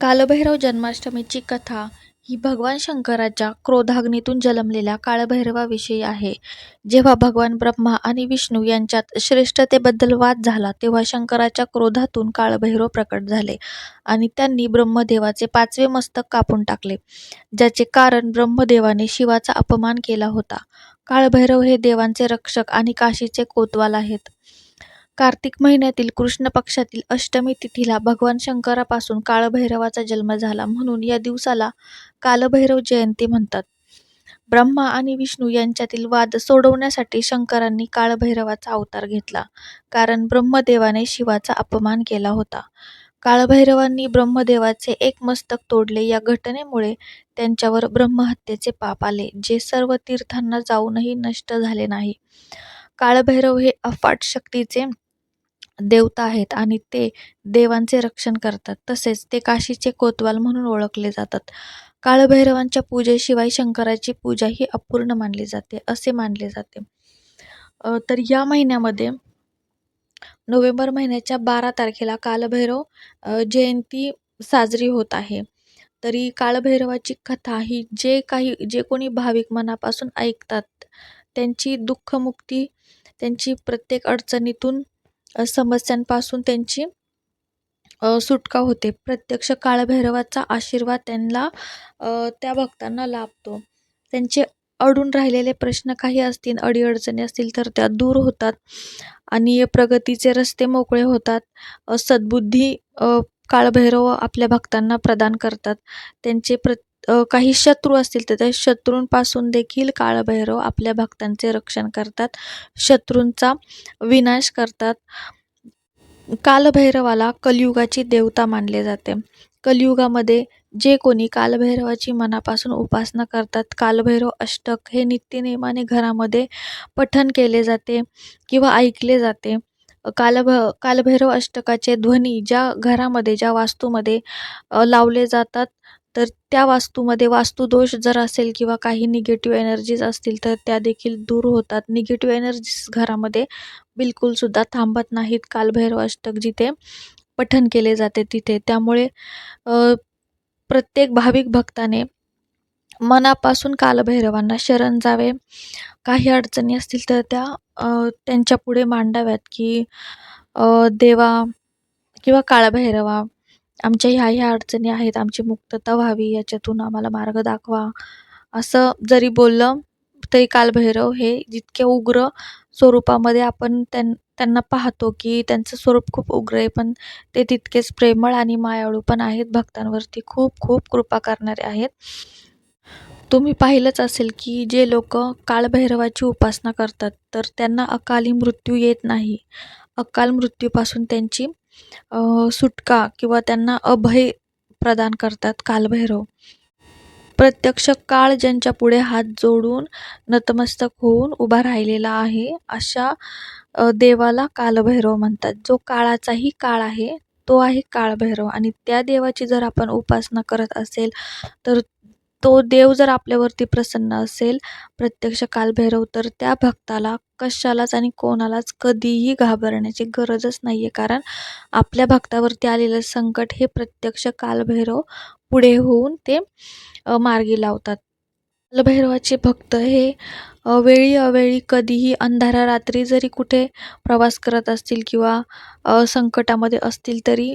कालभैरव जन्माष्टमीची कथा ही भगवान शंकराच्या क्रोधाग्नीतून जन्मलेल्या काळभैरवाविषयी आहे. जेव्हा भगवान ब्रह्मा आणि विष्णू यांच्यात श्रेष्ठतेबद्दल वाद झाला तेव्हा शंकराच्या क्रोधातून काळभैरव प्रकट झाले आणि त्यांनी ब्रह्मदेवाचे पाचवे मस्तक कापून टाकले, ज्याचे कारण ब्रह्मदेवाने शिवाचा अपमान केला होता. काळभैरव हे देवांचे रक्षक आणि काशीचे कोतवाल आहेत. कार्तिक महिन्यातील कृष्ण पक्षातील अष्टमी तिथीला भगवान शंकरापासून काळभैरवाचा जन्म झाला म्हणून या दिवसाला कालभैरव जयंती म्हणतात. ब्रह्मा आणि विष्णू यांच्यातील वाद सोडवण्यासाठी शंकरांनी काळभैरवाचा अवतार घेतला, कारण ब्रह्मदेवाने शिवाचा अपमान केला होता. काळभैरवांनी ब्रह्मदेवाचे एक मस्तक तोडले या घटनेमुळे त्यांच्यावर ब्रह्महत्येचे पाप आले, जे सर्व तीर्थांना जाऊनही नष्ट झाले नाही. काळभैरव हे अफाट शक्तीचे देवता आहेत आणि ते देवांचे रक्षण करतात. तसेच ते काशीचे कोतवाल म्हणून ओळखले जातात. काळभैरवांच्या पूजेशिवाय शंकराची पूजा ही अपूर्ण मानली जाते, असे मानले जाते. तर या महिन्यामध्ये नोव्हेंबर महिन्याच्या बारा तारखेला कालभैरव जयंती साजरी होत आहे. तरी काळभैरवाची कथा ही जे काही जे कोणी भाविक मनापासून ऐकतात त्यांची दुःखमुक्ती, त्यांची प्रत्येक अडचणीतून समस्यांपासून त्यांची सुटका होते. प्रत्यक्ष काळभैरवाचा आशीर्वाद त्यांना त्या भक्तांना लाभतो. त्यांचे अडून राहिलेले प्रश्न काही असतील, अडीअडचणी असतील तर त्या दूर होतात आणि प्रगतीचे रस्ते मोकळे होतात. सद्बुद्धी काळभैरव आपल्या भक्तांना प्रदान करतात. त्यांचे प्र काही शत्रू असतील तर त्या शत्रूंपासून देखील काळभैरव आपल्या भक्तांचे रक्षण करतात, शत्रूंचा विनाश करतात. कालभैरवाला कलियुगाची देवता मानले जाते. कलियुगामध्ये जे कोणी कालभैरवाची मनापासून उपासना करतात, कालभैरव अष्टक हे नित्यनेमाने घरामध्ये पठण केले जाते किंवा ऐकले जाते. कालभ कालभैरव अष्टकाचे ध्वनी ज्या घरामध्ये, ज्या वास्तूमध्ये लावले जातात तर त्या वास्तूमध्ये वास्तुदोष जर असेल किंवा काही निगेटिव्ह एनर्जीज असतील तर त्या देखील दूर होतात. निगेटिव्ह एनर्जीज घरामध्ये बिलकुलसुद्धा थांबत नाहीत. कालभैरव अष्टक जिथे पठण केले जाते तिथे. त्यामुळे प्रत्येक भाविक भक्ताने मनापासून कालभैरवांना शरण जावे. काही अडचणी असतील तर त्या त्यांच्या पुढे मांडाव्यात, की देवा किंवा काळभैरवा आमच्या ह्या ह्या अडचणी आहेत, आमची मुक्तता व्हावी, याच्यातून आम्हाला मार्ग दाखवा. असं जरी बोललं तरी कालभैरव हे जितके उग्र स्वरूपामध्ये आपण त्यां त्यांना पाहतो, की त्यांचं स्वरूप खूप उग्र आहे, पण ते तितकेच प्रेमळ आणि मायाळू पण आहेत. भक्तांवरती खूप खूप कृपा करणारे आहेत. तुम्ही पाहिलंच असेल, की जे लोक काळभैरवाची उपासना करतात तर त्यांना अकाली मृत्यू येत नाही. अकाल मृत्यूपासून त्यांची सुटका किंवा त्यांना अभय प्रदान करतात कालभैरव. प्रत्यक्ष काळ ज्यांच्या पुढे हात जोडून नतमस्तक होऊन उभा राहिलेला आहे, अशा देवाला कालभैरव म्हणतात. जो काळाचाही काळ आहे तो आहे काळभैरव आणि त्या देवाची जर आपण उपासना करत असेल तर तो देव जर आपल्यावरती प्रसन्न असेल, प्रत्यक्ष कालभैरव, तर त्या भक्ताला कशालाच आणि कोणालाच कधीही घाबरण्याची गरजच नाही आहे. कारण आपल्या भक्तावरती आलेलं संकट हे प्रत्यक्ष कालभैरव पुढे होऊन ते मार्गी लावतात. कालभैरवाचे भक्त हे वेळी अवेळी कधीही अंधारा रात्री जरी कुठे प्रवास करत असतील किंवा संकटामध्ये असतील तरी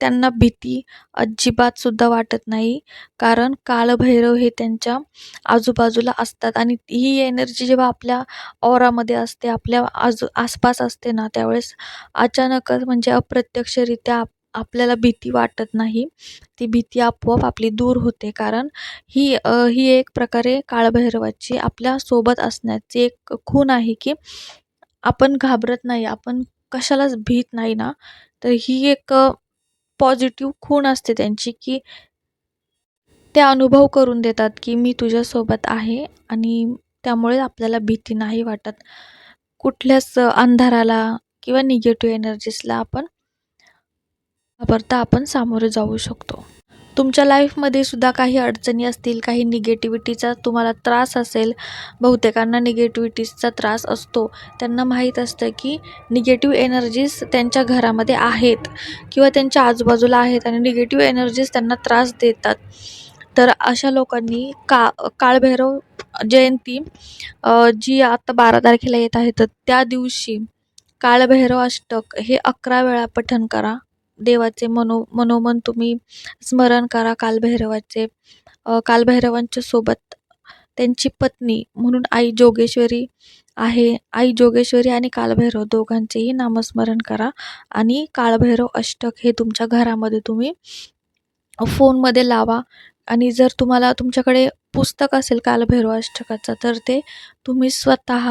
त्यांना भीती अजिबातसुद्धा वाटत नाही. कारण कालभैरव हे त्यांच्या आजूबाजूला असतात आणि ही एनर्जी जेव्हा आपल्या ऑरामध्ये असते, आपल्या आजू आसपास असते ना, त्यावेळेस अचानकच म्हणजे अप्रत्यक्षरित्या आपल्याला भीती वाटत नाही. ती भीती आपोआप आपली दूर होते. कारण ही ही एक प्रकारे काळभैरवाची आपल्यासोबत असण्याची एक खूण आहे, की आपण घाबरत नाही, आपण कशालाच भीत नाही ना, तर ही एक पॉझिटिव्ह खूण असते त्यांची, की ते अनुभव करून देतात, की मी तुझ्यासोबत आहे आणि त्यामुळे आपल्याला भीती नाही वाटत. कुठल्याच अंधाराला किंवा निगेटिव्ह एनर्जीजला आपण वापरता आपण सामोरे जाऊ शकतो. तुमच्या लाईफमध्ये सुद्धा काही अडचणी असतील काही निगेटिव्हिटीचा तुम्हाला त्रास असेल बहुतेकांना निगेटिव्हिटीजचा त्रास असतो. त्यांना माहीत असतं की निगेटिव्ह एनर्जीज त्यांच्या घरामध्ये आहेत किंवा त्यांच्या आजूबाजूला आहेत आणि निगेटिव्ह एनर्जीज त्यांना त्रास देतात. तर अशा लोकांनी का काळभैरव जयंती जी आता बारा तारखेला येत आहे तर त्या दिवशी काळभैरव अष्टक हे अकरा वेळा पठण करा. देवाचे मनो मनोमन तुम्ही स्मरण करा कालभैरवाचे. कालभैरवांच्या सोबत त्यांची पत्नी म्हणून आई जोगेश्वरी आहे. आई जोगेश्वरी आणि कालभैरव दोघांचेही नामस्मरण करा आणि काळभैरव अष्टक हे तुमच्या घरामध्ये तुम्ही फोनमध्ये लावा आणि जर तुम्हाला तुमच्याकडे पुस्तक असेल कालभैरव अष्टकाचं तर ते तुम्ही स्वतः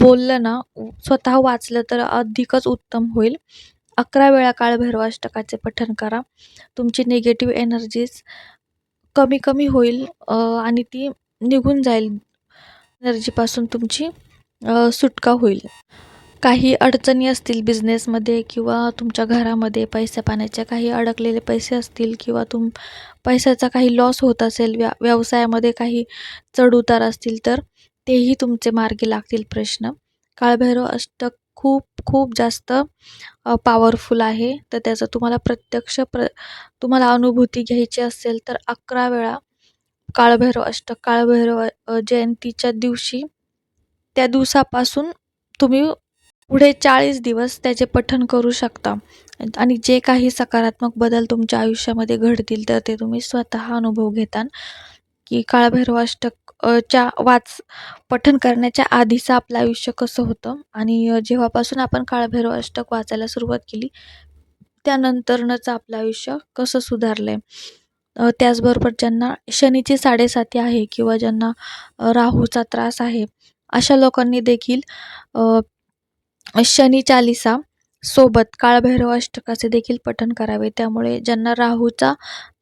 बोललं ना स्वतः वाचलं तर अधिकच उत्तम होईल. अकरा वेळा काळभैरव अष्टकाचे पठण करा. तुमची निगेटिव्ह एनर्जीज कमी कमी होईल आणि ती निघून जाईल. एनर्जीपासून तुमची सुटका होईल. काही अडचणी असतील बिझनेसमध्ये किंवा तुमच्या घरामध्ये पैसे पाण्याच्या काही अडकलेले पैसे असतील किंवा तुम पैशाचा काही लॉस होत असेल व्या व्यवसायामध्ये काही चढउतार असतील तर तेही तुमचे मार्गी लागतील प्रश्न. काळभैरव अष्टक खूप खूप जास्त पॉवरफुल आहे. तर त्याचा तुम्हाला प्रत्यक्ष प्र तुम्हाला अनुभूती घ्यायची असेल तर अकरा वेळा काळभैरव अष्टक काळभैरव जयंतीच्या दिवशी त्या दिवसापासून तुम्ही पुढे चाळीस दिवस त्याचे पठण करू शकता. आणि जे काही सकारात्मक बदल तुमच्या आयुष्यामध्ये घडतील तर ते तुम्ही स्वतः अनुभव घेतान. की काळभैरव अष्टक च्या वाच पठण करण्याच्या आधीचं आपलं आयुष्य कसं होतं? आणि जेव्हापासून आपण काळभैरव अष्टक वाचायला सुरुवात केली त्यानंतरनंच आपलं आयुष्य कसं सुधारलं आहे त्याचबरोबर ज्यांना शनीची साडेसाती आहे किंवा ज्यांना राहूचा त्रास आहे अशा लोकांनी देखील शनी चालिसा सोबत काळभैरव अष्टकाचे देखील पठण करावे. त्यामुळे ज्यांना राहूचा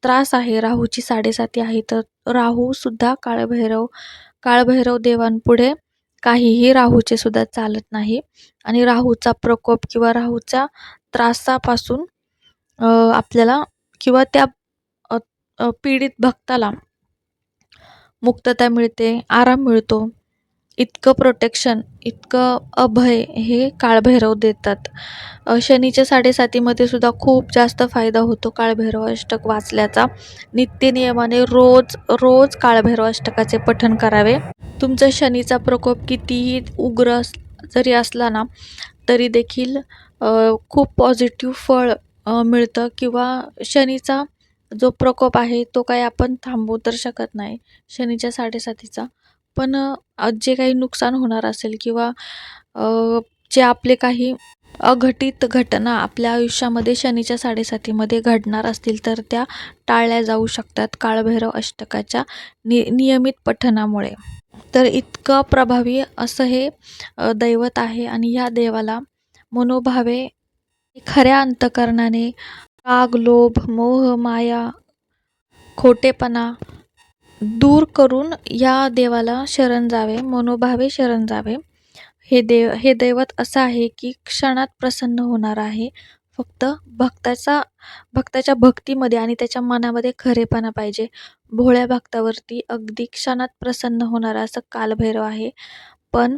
त्रास आहे राहूची साडेसाती आहे तर राहूसुद्धा काळभैरव काळभैरव देवांपुढे काहीही राहूचे सुद्धा चालत नाही. आणि राहूचा प्रकोप किंवा राहूच्या त्रासापासून आपल्याला किंवा त्या पीडित भक्ताला मुक्तता मिळते आराम मिळतो. इतकं प्रोटेक्शन इतकं अभय हे काळभैरव देतात. शनीच्या साडेसातीमध्ये सुद्धा खूप जास्त फायदा होतो काळभैरव अष्टक वाचल्याचा. नित्यनियमाने रोज रोज काळभैरव अष्टकाचे पठण करावे. तुमचा शनीचा प्रकोप कितीही उग्र जरी असला ना तरी देखील खूप पॉझिटिव्ह फळ मिळतं किंवा शनीचा जो प्रकोप आहे तो काही आपण थांबवू तर शकत नाही. शनीच्या साडेसातीचा पण जे काही नुकसान होणार असेल किंवा जे आपले काही अघटित घटना आपल्या आयुष्यामध्ये शनीच्या साडेसातीमध्ये घडणार असतील तर त्या टाळल्या जाऊ शकतात काळभैरव अष्टकाच्या नि नियमित पठणामुळे तर इतकं प्रभावी असं हे दैवत आहे आणि ह्या देवाला मनोभावे खऱ्या अंतकरणाने राग लोभ मोह माया खोटेपणा दूर करून या देवाला शरण जावे मनोभावे शरण जावे. हे देव हे दैवत असं आहे की क्षणात प्रसन्न होणार आहे. फक्त भक्ताचा भक्ताच्या भक्तीमध्ये आणि त्याच्या मनामध्ये खरेपणा पाहिजे. भोळ्या भक्तावरती अगदी क्षणात प्रसन्न होणारा असं कालभैरव आहे. पण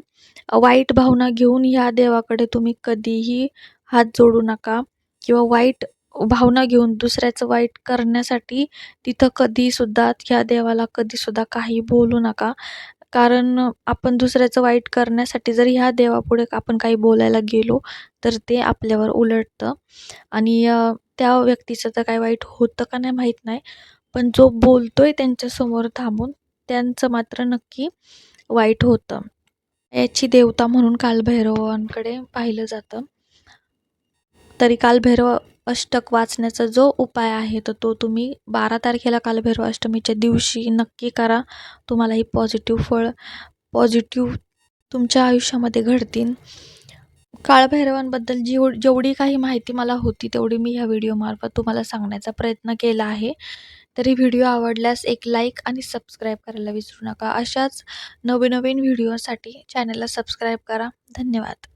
वाईट भावना घेऊन ह्या देवाकडे तुम्ही कधीही हात जोडू नका किंवा वाईट भावना घेऊन दुसऱ्याचं वाईट करण्यासाठी तिथं कधीसुद्धा ह्या देवाला कधीसुद्धा काही बोलू नका. कारण आपण दुसऱ्याचं वाईट करण्यासाठी जर ह्या देवापुढे आपण काही बोलायला गेलो तर ते आपल्यावर उलटतं. आणि त्या व्यक्तीचं तर काही वाईट होतं का नाही माहीत नाही. पण जो बोलतो आहे त्यांच्यासमोर थांबून त्यांचं मात्र नक्की वाईट होतं. याची देवता म्हणून कालभैरवांकडे पाहिलं जातं. तरी कालभैरव अष्टक वाचण्याचा जो उपाय आहे तर तो तुम्ही बारा तारखेला कालभैरव अष्टमीच्या दिवशी नक्की करा. तुम्हालाही पॉझिटिव्ह फळ पॉझिटिव्ह तुमच्या आयुष्यामध्ये घडतील. काळभैरवांबद्दल जेव जेवढी काही माहिती मला होती तेवढी मी ह्या व्हिडिओमार्फत तुम्हाला सांगण्याचा प्रयत्न केला आहे. तरी व्हिडिओ आवडल्यास एक लाईक आणि सबस्क्राईब करायला विसरू नका. अशाच नवीन नवीन व्हिडिओसाठी चॅनलला सबस्क्राईब करा. धन्यवाद.